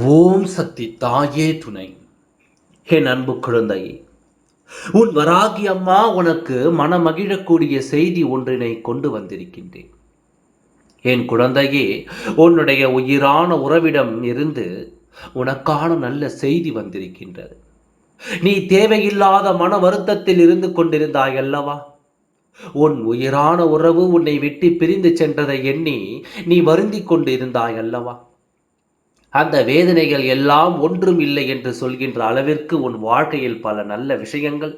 ஓம் சக்தி தாயே துணை. என் அன்பு குழந்தையே உன் வராகி அம்மா உனக்கு மனமகிழக்கூடிய செய்தி ஒன்றினை கொண்டு வந்திருக்கின்றேன். என் குழந்தையே உன்னுடைய உயிரான உறவிடம் இருந்து உனக்கான நல்ல செய்தி வந்திருக்கின்றது. நீ தேவையில்லாத மன வருத்தத்தில் இருந்து கொண்டிருந்தாய் அல்லவா? உன் உயிரான உறவு உன்னை விட்டு பிரிந்து சென்றதை எண்ணி நீ வருந்திக் கொண்டிருந்தாய் அல்லவா? அந்த வேதனைகள் எல்லாம் ஒன்றும் இல்லை என்று சொல்கின்ற அளவிற்கு உன் வாழ்க்கையில் பல நல்ல விஷயங்கள்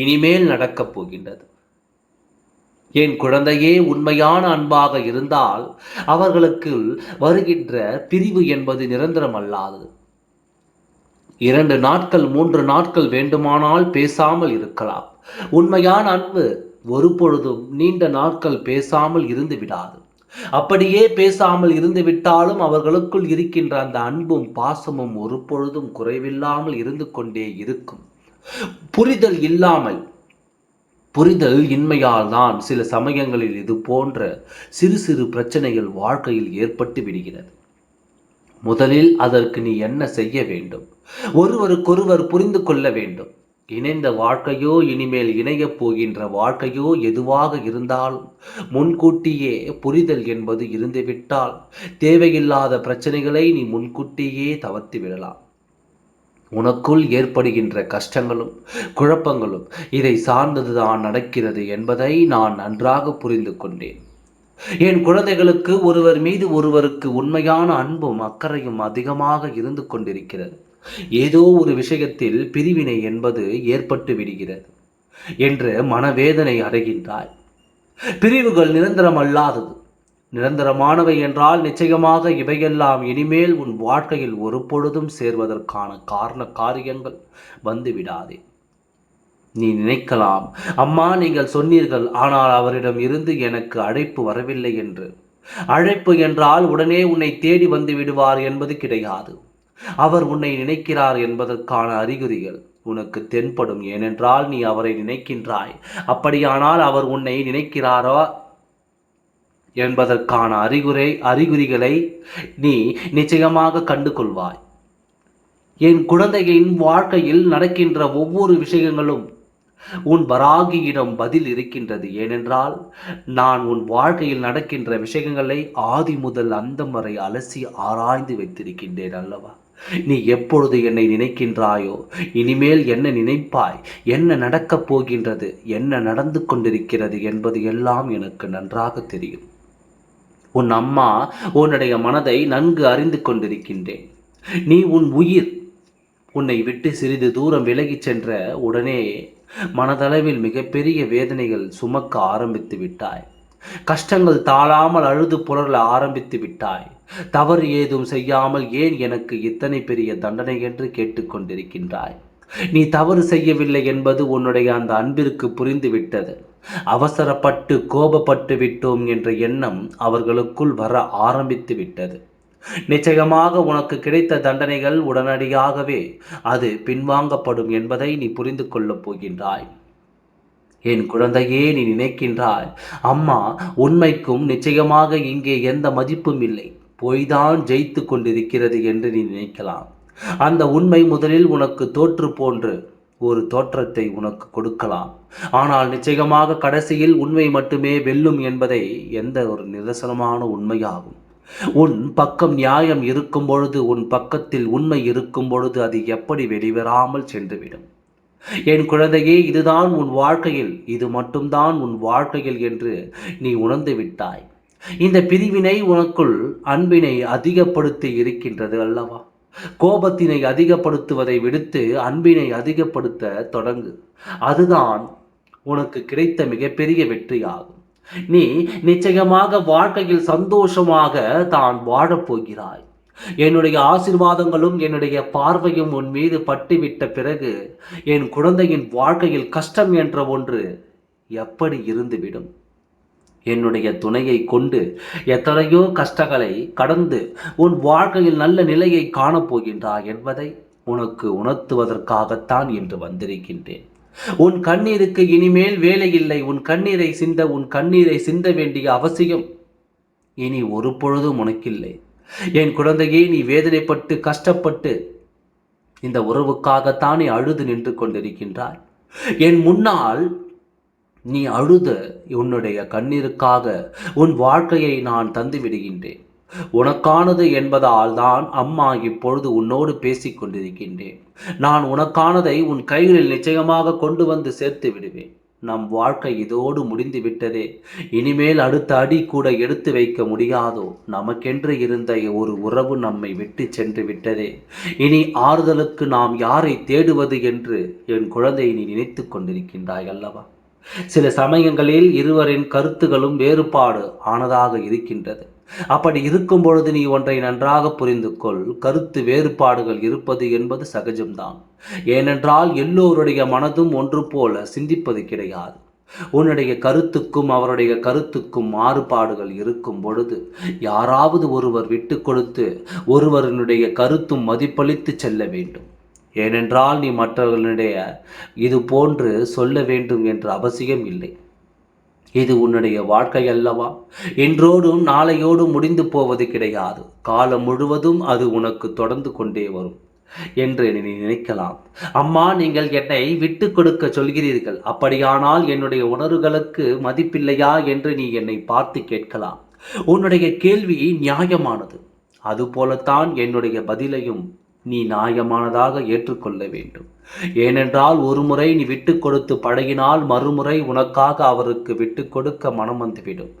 இனிமேல் நடக்கப் போகின்றது. என் குழந்தையே உண்மையான அன்பாக இருந்தால் அவர்களுக்கு வருகின்ற பிரிவு என்பது நிரந்தரம் அல்லாதது இரண்டு நாட்கள் மூன்று நாட்கள் வேண்டுமானால் பேசாமல் இருக்கலாம். உண்மையான அன்பு ஒரு பொழுதும் நீண்ட நாட்கள் பேசாமல் இருந்து விடாது. அப்படியே பேசாமல் இருந்து விட்டாலும் அவர்களுக்குள் இருக்கின்ற அந்த அன்பும் பாசமும் ஒரு பொழுதும் குறைவில்லாமல் இருந்து கொண்டே இருக்கும். புரிதல் இல்லாமல் புரிதல் இன்மையால் தான் சில சமயங்களில் இது போன்ற சிறு சிறு பிரச்சனைகள் வாழ்க்கையில் ஏற்பட்டு விடுகிறது. முதலில் அதற்கு நீ என்ன செய்ய வேண்டும்? ஒருவருக்கொருவர் புரிந்து கொள்ள வேண்டும். இணைந்த வாழ்க்கையோ இனிமேல் இணையப் போகின்ற வாழ்க்கையோ எதுவாக இருந்தாலும் முன்கூட்டியே புரிதல் என்பது இருந்துவிட்டால் தேவையில்லாத பிரச்சனைகளை நீ முன்கூட்டியே தவிர்த்து விடலாம். உனக்குள் ஏற்படுகின்ற கஷ்டங்களும் குழப்பங்களும் இதை சார்ந்ததுதான் நடக்கிறது என்பதை நான் நன்றாக புரிந்து கொண்டேன். என் குழந்தைகளுக்கு ஒருவர் மீது ஒருவருக்கு உண்மையான அன்பும் அக்கறையும் அதிகமாக இருந்து கொண்டிருக்கிறது. ஏதோ ஒரு விஷயத்தில் பிரிவினை என்பது ஏற்பட்டு விடுகிறது என்று மனவேதனை அடைகின்றாய். பிரிவுகள் நிரந்தரம் அல்லாதது நிரந்தரமானவை என்றால் நிச்சயமாக இவையெல்லாம் இனிமேல் உன் வாழ்க்கையில் ஒரு பொழுதும் சேர்வதற்கான காரண காரியங்கள் வந்துவிடாதே நீ நினைக்கலாம் அம்மா நீங்கள் சொன்னீர்கள் ஆனால் அவரிடம் இருந்து எனக்கு அழைப்பு வரவில்லை என்று. அழைப்பு என்றால் உடனே உன்னை தேடி வந்து விடுவார் என்பது கிடையாது. அவர் உன்னை நினைக்கிறார் என்பதற்கான அறிகுறிகள் உனக்கு தென்படும். ஏனென்றால் நீ அவரை நினைக்கின்றாய். அப்படியானால் அவர் உன்னை நினைக்கிறாரோ என்பதற்கான அறிகுறை அறிகுறிகளை நீ நிச்சயமாக கண்டு கொள்வாய் என் குழந்தையின் வாழ்க்கையில் நடக்கின்ற ஒவ்வொரு விஷயங்களும் உன் வராகியிடம் பதில் இருக்கின்றது. ஏனென்றால் நான் உன் வாழ்க்கையில் நடக்கின்ற விஷயங்களை ஆதி முதல் அந்தம் வரை அலசி ஆராய்ந்து வைத்திருக்கின்றேன் அல்லவா? நீ எப்பொழுது என்னை நினைக்கின்றாயோ? இனிமேல் என்ன நினைப்பாய்? என்ன நடக்கப் போகின்றது? என்ன நடந்து கொண்டிருக்கிறது என்பது எல்லாம் எனக்கு நன்றாக தெரியும். உன் அம்மா உன்னுடைய மனதை நன்கு அறிந்து கொண்டிருக்கின்றேன். நீ உன் உயிர் உன்னை விட்டு சிறிது தூரம் விலகிச் சென்ற உடனே மனதளவில் மிகப்பெரிய வேதனைகள் சுமக்க ஆரம்பித்து விட்டாய். கஷ்டங்கள் தாழாமல் அழுது புரள ஆரம்பித்து விட்டாய். தவறு ஏதும் செய்யாமல் ஏன் எனக்கு இத்தனை பெரிய தண்டனை என்று கேட்டுக்கொண்டிருக்கின்றாய்? நீ தவறு செய்யவில்லை என்பது உன்னுடைய அந்த அன்பிற்கு புரிந்துவிட்டது. அவசரப்பட்டு கோபப்பட்டு விட்டோம் என்ற எண்ணம் அவர்களுக்குள் வர ஆரம்பித்து விட்டது. நிச்சயமாக உனக்கு கிடைத்த தண்டனைகள் உடனடியாகவே அது பின்வாங்கப்படும் என்பதை நீ புரிந்து கொள்ளப் போகின்றாய். என் குழந்தையே நீ நினைக்கின்றாய் அம்மா உண்மைக்கும் நிச்சயமாக இங்கே எந்த மதிப்பும் இல்லை. பொய்தான் ஜெயித்து கொண்டிருக்கிறது என்று நீ நினைக்கலாம். அந்த உண்மை முதலில் உனக்கு தோற்று போன்று ஒரு தோற்றத்தை உனக்கு கொடுக்கலாம். ஆனால் நிச்சயமாக கடைசியில் உண்மை மட்டுமே வெல்லும் என்பதை எந்த ஒரு நிதர்சனமான உண்மையாகும். உன் பக்கம் நியாயம் இருக்கும் பொழுது உன் பக்கத்தில் உண்மை இருக்கும் பொழுது அது எப்படி வெளிவராமல் சென்றுவிடும்? என் குழந்தையே இதுதான் உன் வாழ்க்கையில் இது மட்டும்தான் உன் வாழ்க்கையில் என்று நீ உணர்ந்து விட்டாய். இந்த பிரிவினை உனக்குள் அன்பினை அதிகப்படுத்தி இருக்கின்றது அல்லவா? கோபத்தினை அதிகப்படுத்துவதை விடுத்து அன்பினை அதிகப்படுத்த தொடங்கு. அதுதான் உனக்கு கிடைத்த மிகப்பெரிய வெற்றியாகும். நீ நிச்சயமாக வாழ்க்கையில் சந்தோஷமாக தான் வாழப்போகிறாய். என்னுடைய ஆசிர்வாதங்களும் என்னுடைய பார்வையும் உன் மீது பட்டுவிட்ட பிறகு என் குழந்தையின் வாழ்க்கையில் கஷ்டம் என்ற ஒன்று எப்படி இருந்துவிடும்? என்னுடைய துணையை கொண்டு எத்தனையோ கஷ்டங்களை கடந்து உன் வாழ்க்கையில் நல்ல நிலையை காணப்போகின்றாய் என்பதை உனக்கு உணர்த்துவதற்காகத்தான் இன்று வந்திருக்கின்றேன். உன் கண்ணீருக்கு இனிமேல் வேலையில்லை. உன் கண்ணீரை சிந்த உன் கண்ணீரை சிந்த வேண்டிய அவசியம் இனி ஒரு பொழுதும் உனக்கில்லை. என் குழந்தையே நீ வேதனைப்பட்டு கஷ்டப்பட்டு இந்த உறவுக்காகத்தானே அழுது நின்று கொண்டிருக்கின்றாய். என் முன்னால் நீ அழுத உன்னுடைய கண்ணீருக்காக உன் வாழ்க்கையை நான் தந்து விடுகின்றேன். உனக்கானது என்பதால் தான் அம்மா இப்பொழுது உன்னோடு பேசிக் கொண்டிருக்கின்றேன். நான் உனக்கானதை உன் கைகளில் நிச்சயமாக கொண்டு வந்து சேர்த்து விடுவேன். நம் வாழ்க்கை இதோடு முடிந்து விட்டதே. இனிமேல் அடுத்த அடி கூட எடுத்து வைக்க முடியாதோ? நமக்கென்று இருந்த ஒரு உறவு நம்மை விட்டு சென்று விட்டதே. இனி ஆறுதலுக்கு நாம் யாரை தேடுவது என்று என் குழந்தை நீ நினைத்து கொண்டிருக்கின்றாய் அல்லவா? சில சமயங்களில் இருவரின் கருத்துகளும் வேறுபாடு ஆனதாக இருக்கின்றது. அப்படி இருக்கும் பொழுது நீ ஒன்றை நன்றாக புரிந்து கொள் கருத்து வேறுபாடுகள் இருப்பது என்பது சகஜம்தான். ஏனென்றால் எல்லோருடைய மனதும் ஒன்று போல சிந்திப்பது கிடையாது. உன்னுடைய கருத்துக்கும் அவருடைய கருத்துக்கும் மாறுபாடுகள் இருக்கும் பொழுது யாராவது ஒருவர் விட்டு கொடுத்து ஒருவருடைய கருத்தும் மதிப்பளித்து செல்ல வேண்டும். ஏனென்றால் நீ மற்றவர்களுடைய இது போன்று சொல்ல வேண்டும் என்ற அவசியம் இல்லை. இது உன்னுடைய வாழ்க்கை அல்லவா? இன்றோடும் நாளையோடும் முடிந்து போவது கிடையாது. காலம் முழுவதும் அது உனக்கு தொடர்ந்து கொண்டே வரும் என்று நீ நினைக்கலாம். அம்மா நீங்கள் என்னை விட்டு கொடுக்க சொல்கிறீர்கள். அப்படியானால் என்னுடைய உணர்வுகளுக்கு மதிப்பில்லையா என்று நீ என்னை பார்த்து கேட்கலாம். உன்னுடைய கேள்வி நியாயமானது. அதுபோலத்தான் என்னுடைய பதிலையும் நீ நியாயமானதாக ஏற்றுக்கொள்ள வேண்டும். ஏனென்றால் ஒரு முறை நீ விட்டு கொடுத்து பழகினால் மறுமுறை உனக்காக அவருக்கு விட்டு கொடுக்க மனம் வந்துவிடும்.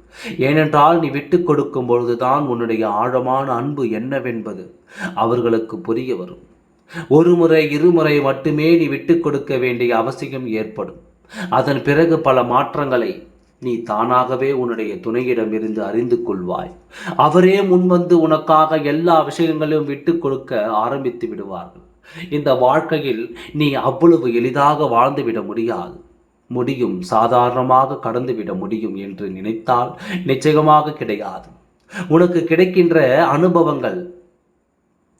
ஏனென்றால் நீ விட்டு கொடுக்கும் பொழுதுதான் உன்னுடைய ஆழமான அன்பு என்னவென்பது அவர்களுக்கு புரிய வரும். ஒருமுறை இருமுறை மட்டுமே நீ விட்டு கொடுக்க வேண்டிய அவசியம் ஏற்படும். அதன் பிறகு பல மாற்றங்களை நீ தானாகவே உன்னுடைய துணையிடம் இருந்து அறிந்து கொள்வாய். அவரே முன்வந்து உனக்காக எல்லா விஷயங்களையும் விட்டு கொடுக்க ஆரம்பித்து விடுவார்கள். இந்த வாழ்க்கையில் நீ அவ்வளவு எளிதாக வாழ்ந்துவிட முடியாது. முடியும் சாதாரணமாக கடந்துவிட முடியும் என்று நினைத்தால் நிச்சயமாக கிடையாது. உனக்கு கிடைக்கின்ற அனுபவங்கள்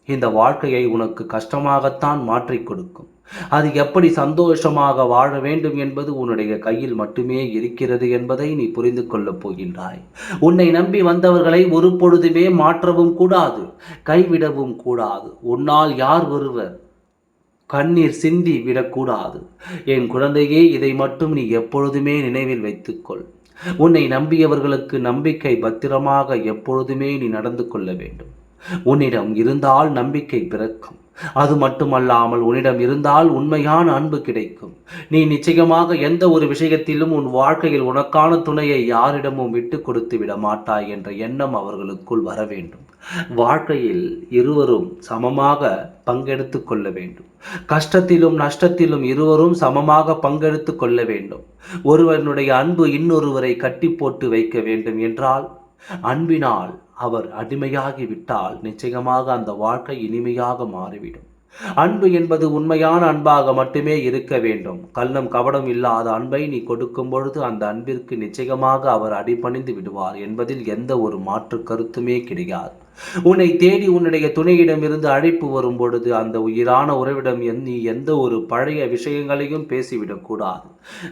இந்த வாழ்க்கையை உனக்கு கஷ்டமாகத்தான் மாற்றிக் கொடுக்கும். அது எப்படி சந்தோஷமாக வாழ வேண்டும் என்பது உன்னுடைய கையில் மட்டுமே இருக்கிறது என்பதை நீ புரிந்து கொள்ளப் போகின்றாய். உன்னை நம்பி வந்தவர்களை ஒரு பொழுதுமே மாற்றவும் கூடாது கைவிடவும் கூடாது. உன்னால் யார் ஒருவர் கண்ணீர் சிந்தி விடக்கூடாது. என் குழந்தையே இதை மட்டும் நீ எப்பொழுதுமே நினைவில் வைத்துக்கொள். உன்னை நம்பியவர்களுக்கு நம்பிக்கை பத்திரமாக எப்பொழுதுமே நீ நடந்து கொள்ள வேண்டும். உன்னிடம் இருந்தால் நம்பிக்கை பிறக்கும். அது மட்டுமல்லாமல் உன்னிடம் இருந்தால் உண்மையான அன்பு கிடைக்கும். நீ நிச்சயமாக எந்த ஒரு விஷயத்திலும் உன் வாழ்க்கையில் உனக்கான துணையை யாரிடமும் விட்டு கொடுத்து விட மாட்டாய் என்ற எண்ணம் அவர்களுக்குள் வர வேண்டும். வாழ்க்கையில் இருவரும் சமமாக பங்கெடுத்து கொள்ள வேண்டும். கஷ்டத்திலும் நஷ்டத்திலும் இருவரும் சமமாக பங்கெடுத்து கொள்ள வேண்டும். ஒருவனுடைய அன்பு இன்னொருவரை கட்டி போட்டு வைக்க வேண்டும் என்றால் அன்பினால் அவர் அடிமையாகி விட்டால் நிச்சயமாக அந்த வாழ்க்கை இனிமையாக மாறிவிடும். அன்பு என்பது உண்மையான அன்பாக மட்டுமே இருக்க வேண்டும். கள்ளம் கவடம் இல்லாத அன்பை நீ கொடுக்கும் பொழுது அந்த அன்பிற்கு நிச்சயமாக அவர் அடிபணிந்து விடுவார் என்பதில் எந்த ஒரு மாற்று கருத்துமே கிடையாது. உன்னை தேடி உன்னுடைய துணையிடமிருந்து அழைப்பு வரும் பொழுது அந்த உயிரான உறவிடம் நீ எந்த ஒரு பழைய விஷயங்களையும் பேசிவிடக்கூடாது.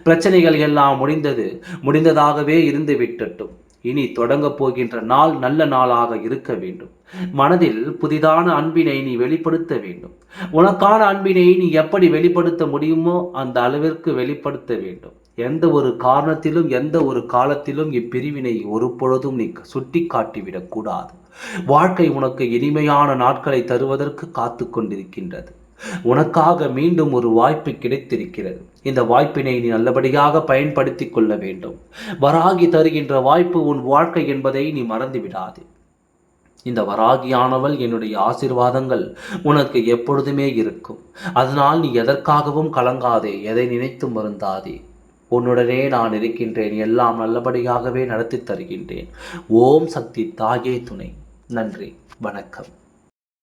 பிரச்சனைகள் எல்லாம் முடிந்தது முடிந்ததாகவே இருந்து விட்டட்டும். இனி தொடங்கப் போகின்ற நாள் நல்ல நாளாக இருக்க வேண்டும். மனதில் புதிதான அன்பினை நீ வெளிப்படுத்த வேண்டும். உனக்கான அன்பினை நீ எப்படி வெளிப்படுத்த முடியுமோ அந்த அளவிற்கு வெளிப்படுத்த வேண்டும். எந்த ஒரு காரணத்திலும் எந்த ஒரு காலத்திலும் இப்பிரிவினை ஒரு பொழுதும் நீ சுட்டி காட்டிவிடக்கூடாது வாழ்க்கை உனக்கு இனிமையான நாட்களை தருவதற்கு காத்து கொண்டிருக்கின்றது. உனக்காக மீண்டும் ஒரு வாய்ப்பு கிடைத்திருக்கிறது. இந்த வாய்ப்பினை நீ நல்லபடியாக பயன்படுத்தி கொள்ள வேண்டும். வராகி தருகின்ற வாய்ப்பு உன் வாழ்க்கை என்பதை நீ மறந்து விடாது இந்த வராகியானவள் என்னுடைய ஆசிர்வாதங்கள் உனக்கு எப்பொழுதுமே இருக்கும். அதனால் நீ எதற்காகவும் கலங்காதே எதை நினைத்தும் வருந்தாதே. உன்னுடனே நான் இருக்கின்றேன் எல்லாம் நல்லபடியாகவே நடத்தி தருகின்றேன். ஓம் சக்தி தாயே துணை. நன்றி வணக்கம்.